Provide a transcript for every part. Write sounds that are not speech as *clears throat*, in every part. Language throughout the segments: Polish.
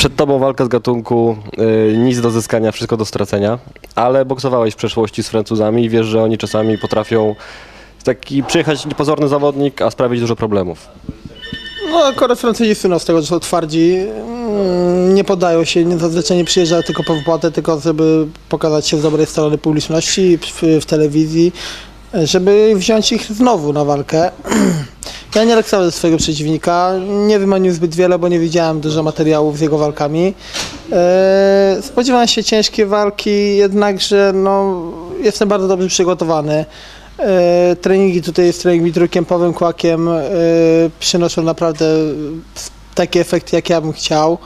Przed tobą walka z gatunku, y, nic do zyskania, wszystko do stracenia, ale boksowałeś w przeszłości z Francuzami i wiesz, że oni czasami potrafią taki przyjechać niepozorny zawodnik, a sprawić dużo problemów. No akurat Francuzi słyną z tego, że są twardzi, mm, nie podają się, nie, zazwyczaj nie przyjeżdżają tylko po wypłatę, tylko żeby pokazać się z dobrej strony publiczności w, w telewizji, żeby wziąć ich znowu na walkę. *clears throat* Ja nie lekceważę swojego przeciwnika, nie wymienił zbyt wiele, bo nie widziałem dużo materiałów z jego walkami. E, Spodziewałem się ciężkiej walki, jednakże no, jestem bardzo dobrze przygotowany. E, treningi tutaj jest trening mitrukiem, kłakiem e, przynoszą naprawdę taki efekt, jak ja bym chciał.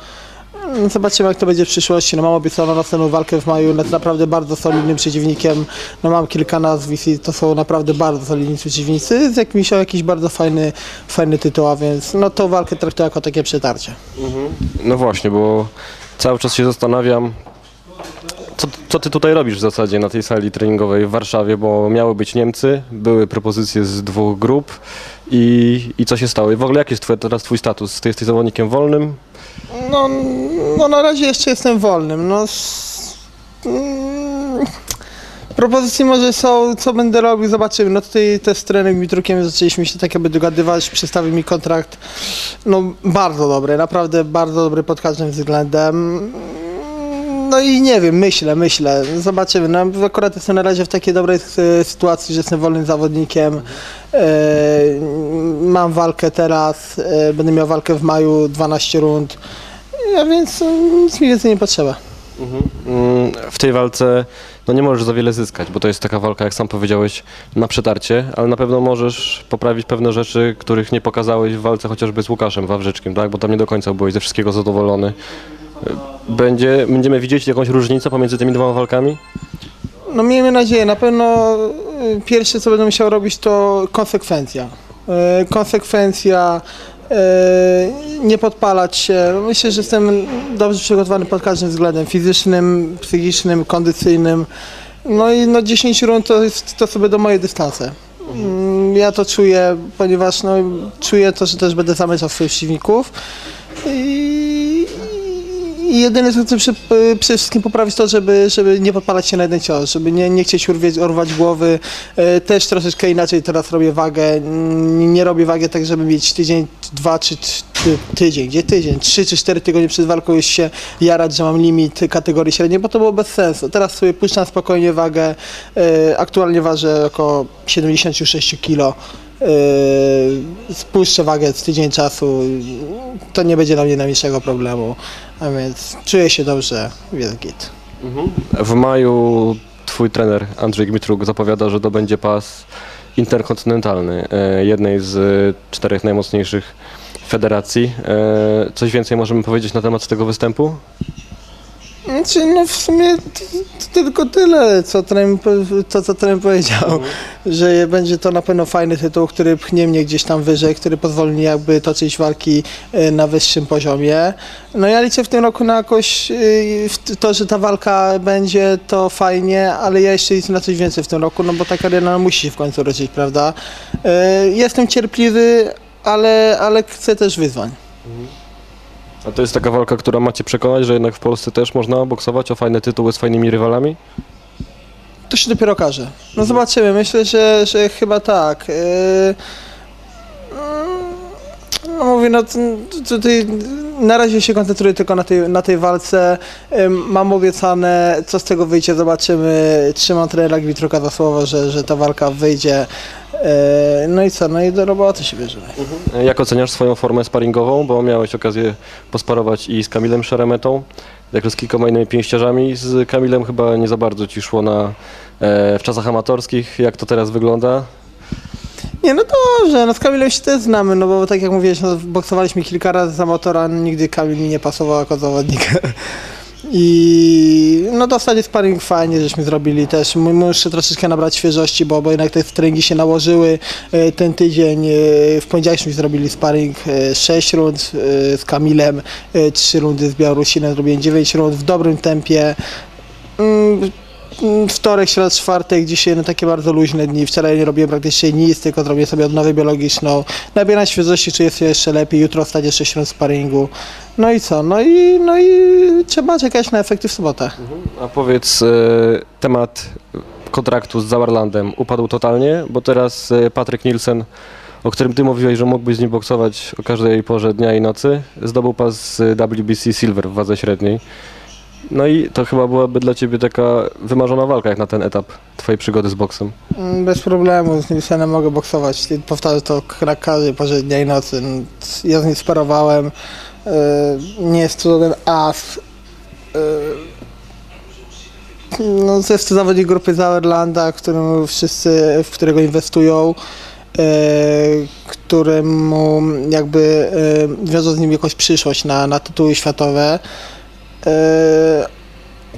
Mm, Zobaczymy, jak to będzie w przyszłości. No, mam obiecaną następną walkę w maju nad naprawdę bardzo solidnym przeciwnikiem. No, mam kilka nazwisk i to są naprawdę bardzo solidni przeciwnicy z jakimś, jakiś bardzo fajny, fajny tytuł, a więc no, tą walkę traktuję jako takie przetarcie. No właśnie, bo cały czas się zastanawiam, co, co ty tutaj robisz w zasadzie na tej sali treningowej w Warszawie, bo miały być Niemcy, były propozycje z dwóch grup i, i co się stało? I w ogóle jaki jest twój, teraz twój status? Ty jesteś zawodnikiem wolnym? No, no na razie jeszcze jestem wolnym. No, s- mm, propozycje może są, co będę robił, zobaczymy. No tutaj też z trenerem Mitrukiem zaczęliśmy się tak jakby dogadywać, przedstawił mi kontrakt, no bardzo dobry, naprawdę bardzo dobry pod każdym względem. No i nie wiem, myślę, myślę, zobaczymy. No, akurat jestem na razie w takiej dobrej e, sytuacji, że jestem wolnym zawodnikiem. E, mam walkę teraz, e, będę miał walkę w maju, 12 rund, a więc nic mi więcej nie potrzeba. Mm, W tej walce no nie możesz za wiele zyskać, bo to jest taka walka, jak sam powiedziałeś, na przetarcie, ale na pewno możesz poprawić pewne rzeczy, których nie pokazałeś w walce chociażby z Łukaszem Wawrzyczkiem, tak? bo tam nie do końca byłeś ze wszystkiego zadowolony. Będzie, będziemy widzieć jakąś różnicę pomiędzy tymi dwoma walkami? No miejmy nadzieję, na pewno y, pierwsze co będę musiał robić to konsekwencja. Y, Konsekwencja, y, nie podpalać się. Myślę, że jestem dobrze przygotowany pod każdym względem fizycznym, psychicznym, kondycyjnym. No i no 10 rund to, jest, to sobie do moje dystanse. Mm, Ja to czuję, ponieważ no, czuję to, że też będę zamykał swoich przeciwników. I, i jedyne co chcę przy, przede wszystkim poprawić to, żeby, żeby nie podpalać się na jeden cios, żeby nie, nie chcieć urwać głowy. E, Też troszeczkę inaczej teraz robię wagę. Nie robię wagę tak, żeby mieć tydzień, dwa czy ty, tydzień, gdzie tydzień, trzy czy cztery tygodnie przed walką już się jarać, że mam limit kategorii średniej, bo to było bez sensu. Teraz sobie puszczam spokojnie wagę. E, Aktualnie ważę około 76 kg. Yy, spuszczę wagę z tydzień czasu, to nie będzie dla mnie najmniejszego problemu, a więc czuję się dobrze, jest git. W maju twój trener Andrzej Gmitruk zapowiada, że to będzie pas interkontynentalny, e, jednej z e, czterech najmocniejszych federacji. E, Coś więcej możemy powiedzieć na temat tego występu? Znaczy, no w sumie tylko tyle, co trener, to co trener powiedział, że będzie to na pewno fajny tytuł, który pchnie mnie gdzieś tam wyżej, który pozwoli mi jakby toczyć walki e, na wyższym poziomie. No ja liczę w tym roku na jakoś e, to, że ta walka będzie, to fajnie, ale ja jeszcze liczę na coś więcej w tym roku, no bo ta kariera musi się w końcu ruszyć, prawda? Jestem cierpliwy, ale, ale chcę też wyzwań. A to jest taka walka, która ma cię przekonać, że jednak w Polsce też można boksować o fajne tytuły z fajnymi rywalami? To się dopiero okaże. No zobaczymy. Myślę, że, że chyba tak. Yy, No mówię, no tutaj na razie się koncentruję tylko na tej, na tej walce. Mam obiecane, co z tego wyjdzie, zobaczymy. Trzymam trenera Gwitruka za słowo, że, że ta walka wyjdzie. Yy, No i co, no i do roboty się bierzemy. Jak oceniasz swoją formę sparingową, bo miałeś okazję posparować i z Kamilem Szeremetą, jak z kilkoma innymi pięściarzami. Z Kamilem chyba nie za bardzo ci szło na, e, w czasach amatorskich. Jak to teraz wygląda? Nie, no dobrze, no z Kamilem się też znamy, no bo tak jak mówiłeś, no, boksowaliśmy kilka razy z amatora, no, nigdy Kamil mi nie pasował jako zawodnik. *laughs* I no zasadzie sparring fajnie żeśmy zrobili też. Muszę troszeczkę nabrać świeżości, bo, bo jednak te treningi się nałożyły. E, Ten tydzień e, w poniedziałekśmy zrobili sparring 6 rund e, z Kamilem, 3 rundy z Białorusinem, zrobiłem 9 rund w dobrym tempie. Mm, mm, wtorek, środa, czwartek, dzisiaj no takie bardzo luźne dni. Wczoraj nie robiłem praktycznie nic, tylko zrobię sobie odnowę biologiczną. Nabieram świeżości, czuję się jeszcze lepiej. Jutro stać jeszcze świąt sparingu. No i co? No i, no i trzeba czekać na efekty w sobotę. A powiedz, e, temat kontraktu z Zauerlandem upadł totalnie, bo teraz e, Patryk Nielsen, o którym ty mówiłeś, że mógłbyś z nim boksować o każdej porze dnia i nocy, zdobył pas z WBC Silver w wadze średniej. No i to chyba byłaby dla ciebie taka wymarzona walka jak na ten etap twojej przygody z boksem. Mm, Bez problemu, z Nilsenem mogę boksować. Powtarzam to na każdej porze dnia i nocy. No, Ja z nim sparowałem. Yy, Nie jest to żaden as. Yy, No, to jest to zawodnik grupy Zauerlanda, którym wszyscy, w którego inwestują, yy, któremu jakby wiążą z nim jakąś przyszłość na, na tytuły światowe.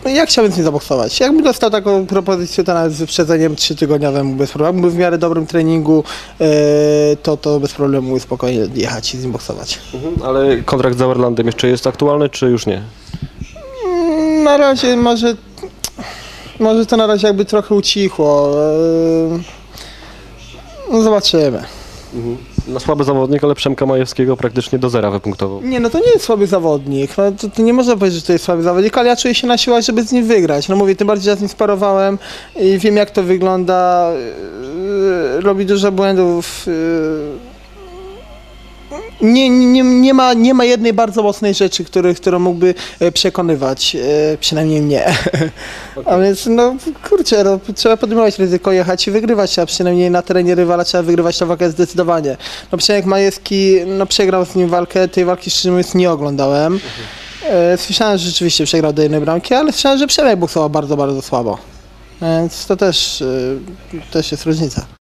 No ja chciałbym z nim zaboksować. Jakbym dostał taką propozycję, to nawet z wyprzedzeniem trzytygodniowym bez problemu. Był w miarę dobrym treningu, yy, to, to bez problemu spokojnie jechać i z nim boksować. Ale kontrakt z Zauerlandem jeszcze jest aktualny, czy już nie? Mm, Na razie może, może to na razie jakby trochę ucichło. Yy, no zobaczymy. No słaby zawodnik, ale Przemka Majewskiego praktycznie do zera wypunktował. Nie, no to nie jest słaby zawodnik. No, to, to nie można powiedzieć, że to jest słaby zawodnik, ale ja czuję się na siłach, żeby z nim wygrać. No mówię, tym bardziej, że ja z nim sparowałem i wiem jak to wygląda. Yy, robi dużo błędów. Nie, nie, nie, ma, nie ma jednej bardzo mocnej rzeczy, który, którą mógłby e, przekonywać, e, przynajmniej mnie. *laughs* A więc, no kurczę, no, trzeba podejmować ryzyko, jechać i wygrywać, a przynajmniej na terenie rywala trzeba wygrywać tę walkę zdecydowanie. No Przemek Majewski, no przegrał z nim walkę, tej walki szczerze mówiąc nie oglądałem. E, słyszałem, że rzeczywiście przegrał do jednej bramki, ale słyszałem, że Przemek boksował bardzo, bardzo słabo. Więc to też, też jest różnica.